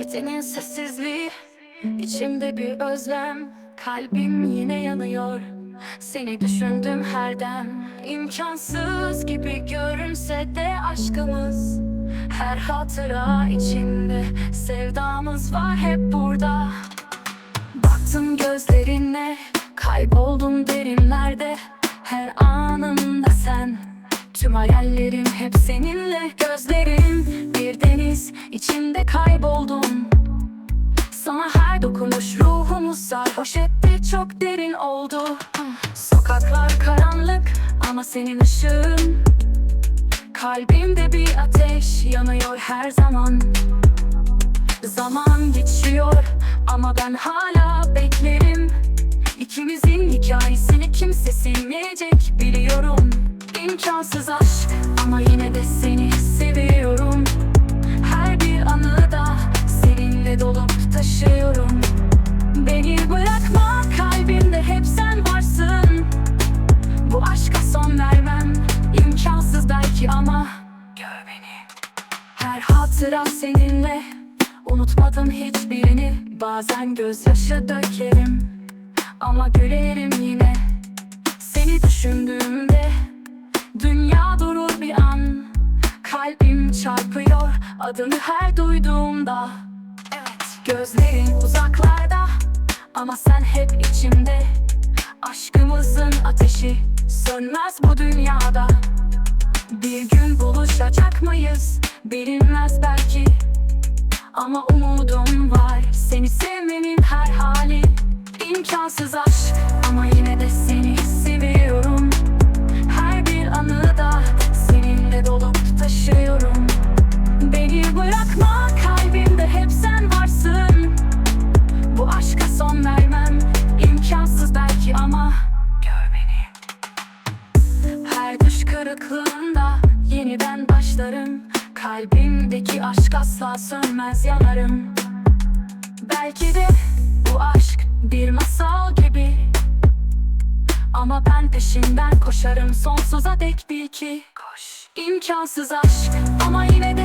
Gecenin sessizliği içimde bir özlem. Kalbim yine yanıyor. Seni düşündüm her dem. İmkansız gibi görünse de aşkımız. Her hatıra içinde Sevdamız var hep burada. Baktım gözlerine Kayboldum derinlerde. Her anımda sen Tüm hayallerim hep seninle Gözlerim bir deniz içinde kayboldum. Sana her dokunuş ruhumu sarhoş etti Çok derin oldu. Sokaklar karanlık ama senin ışığın. Kalbimde bir ateş yanıyor her zaman. Zaman geçiyor ama ben hala beklerim. İkimizin hikayesini kimse silmeyecek aşk ama yine de seni seviyorum. Her bir anı da seninle dolup taşıyorum. Beni bırakma kalbimde hep sen varsın. Bu aşka son vermem imkansız belki ama Gör beni. Her hatıra seninle Unutmadım hiçbirini. Bazen gözyaşı dökerim Ama gülerim yine. Seni düşündüğümde Kalbim çarpıyor. Adını her duyduğumda Evet. Gözlerin uzaklarda Ama sen hep içimde. Aşkımızın ateşi Sönmez bu dünyada. Bir gün buluşacak mıyız? Bilinmez belki. Ama umudum var Seni sevmenin her hali. İmkansız aşk Ama yine de düş kırıklığında yeniden başlarım. Kalbimdeki aşk asla sönmez yanarım. Belki de bu aşk bir masal gibi. Ama ben peşinden koşarım sonsuza dek bil ki Koş. İmkansız aşk ama yine de